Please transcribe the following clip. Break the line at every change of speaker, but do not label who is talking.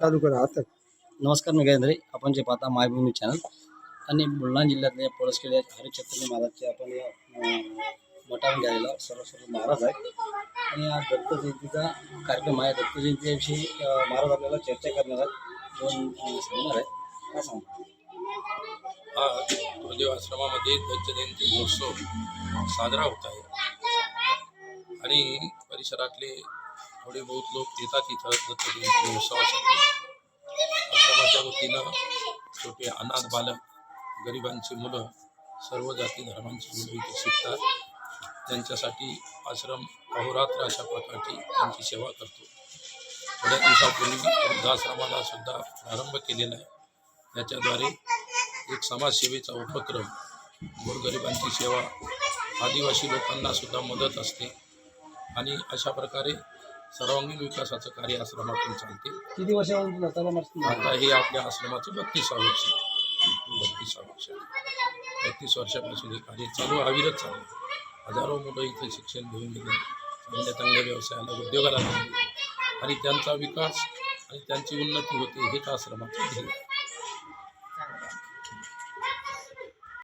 चालू करा आता
नमस्कार मी गजेंद्र आपण जे पाहता मायभूमी चॅनल आणि बुलढाणा जिल्ह्यातल्या पळसखेडे हरिछत्रणी महाराजचे आपण या मठामध्ये आलेला सर्व सर्व महाराज आहेत. आणि आज दत्त जयंतीचा कार्यक्रम आहे. दत्त जयंतीविषयी महाराज आपल्याला चर्चा करणार आहेत. दोन सांगणार आहेत. काय सांगणार?
आज गुरुदेव आश्रमामध्ये दत्त जयंती महोत्सव साजरा होत आहे. आणि परिसरातले थोडे बहुत लोक येतात इथं दत्त जयंती महोत्सवासाठी आश्रमाच्या वतीनं छोटे अनाथ बालक गरिबांची मुलं सर्व जाती धर्मांची मुलं इथे शिकतात. त्यांच्यासाठी आश्रम अहोरात्र अशा प्रकारची त्यांची सेवा करतो. थोड्या दिवसापूर्वी वृद्धाश्रमाला सुद्धा प्रारंभ केलेला आहे. त्याच्याद्वारे एक समाजसेवेचा उपक्रम गोरगरिबांची सेवा आदिवासी लोकांना सुद्धा मदत असते. आणि अशा प्रकारे सर्वांगीण विकासाचं कार्य आश्रमातून चालते.
किती वर्षापासून मस्त
आता हे आपल्या आश्रमाचं बत्तीसावं वर्ष बत्तीसावं वर्ष बत्तीस वर्षापासून हे कार्य चालू अविरत चालू आहे. हजारो मुलं इथे शिक्षण घेऊन गेले. चांगल्या चांगल्या व्यवसायाला उद्योगाला लागले. आणि त्यांचा विकास आणि त्यांची उन्नती होते हेच आश्रमाचं ध्येय आहे.